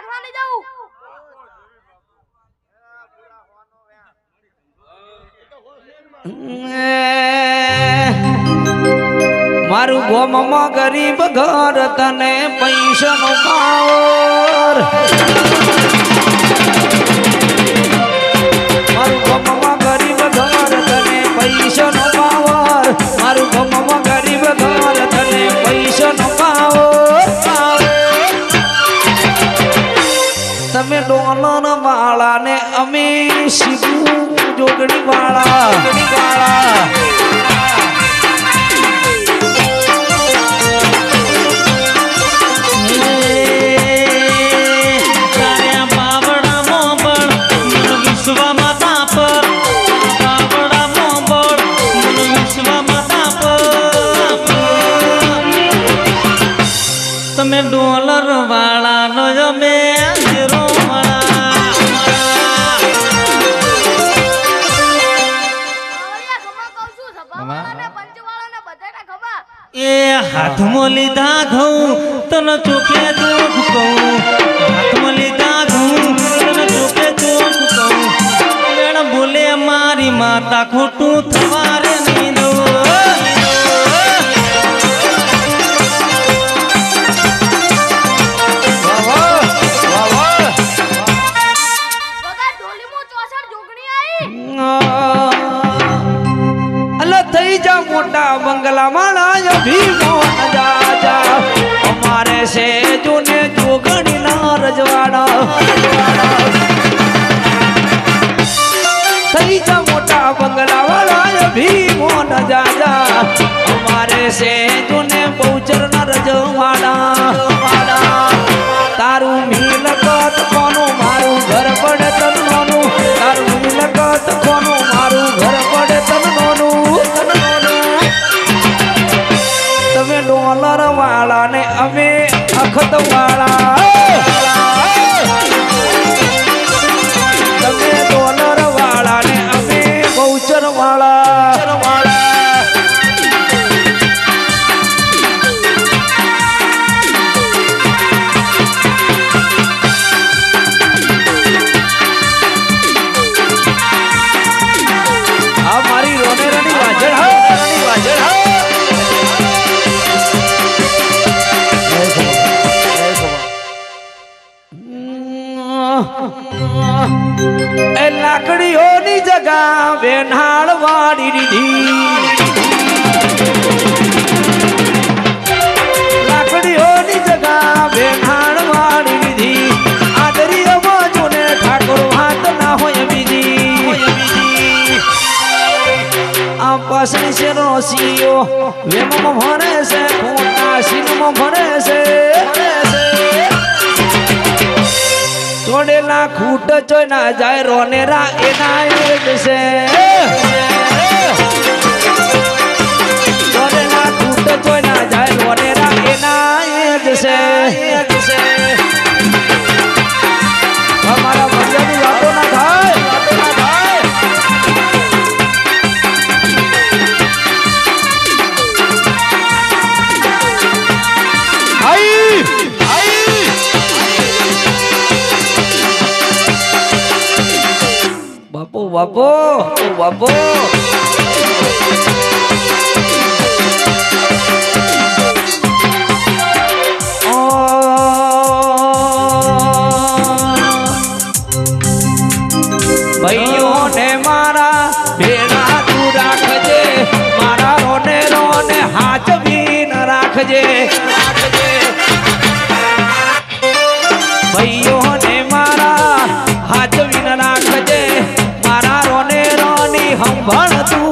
બેઠવા નહીં જવું મારું ગોમમાં ગરીબ ઘર તને પૈસાનો પાવર વાળા જોગણી વાળા એ હાથમાં લીધા ઘઉં તને ચોખે ચોખ કહું. હાથમાં લીધા ઘઉં તને ચોખે ચોખ કહું. વેણ બોલે મારી માતા ખોટું થવારે નહીં દઉં. થઈ જા મોટા બંગલા માળા ભીમો જા અમારે છે જોને જોગણી ના રજવાડા. થઈ જા મોટા બંગલા વાળા ભીમો જા જા અમારે છે ડોલર વાળા ને અમે અખત વાળા. તમે ડોલર વાળા ને અમે બહુચર વાળા. એ લાકડીઓની જગા વેનાળ વાળી દીધી. લાકડીઓની જગા વેનાળ વાળી દીધી. આદરી અવાજોને ઠાકોર હાથ ના હોય બીજી. આ પાસણી છે રોસીઓ વેમમાં ભરે છે ખૂટ ચોય ના જાય રોનેરા એના એ જ છે ચોડેલા ખૂટ ચોય ના જાય રોનેરા એના એ જ છે. બાપો બાપો. ભાઈઓને મારા ભેરા તું રાખજે, મારા રોને રોને હાચવી ન રાખજે. રાખજે ભાઈઓ હંભાળતું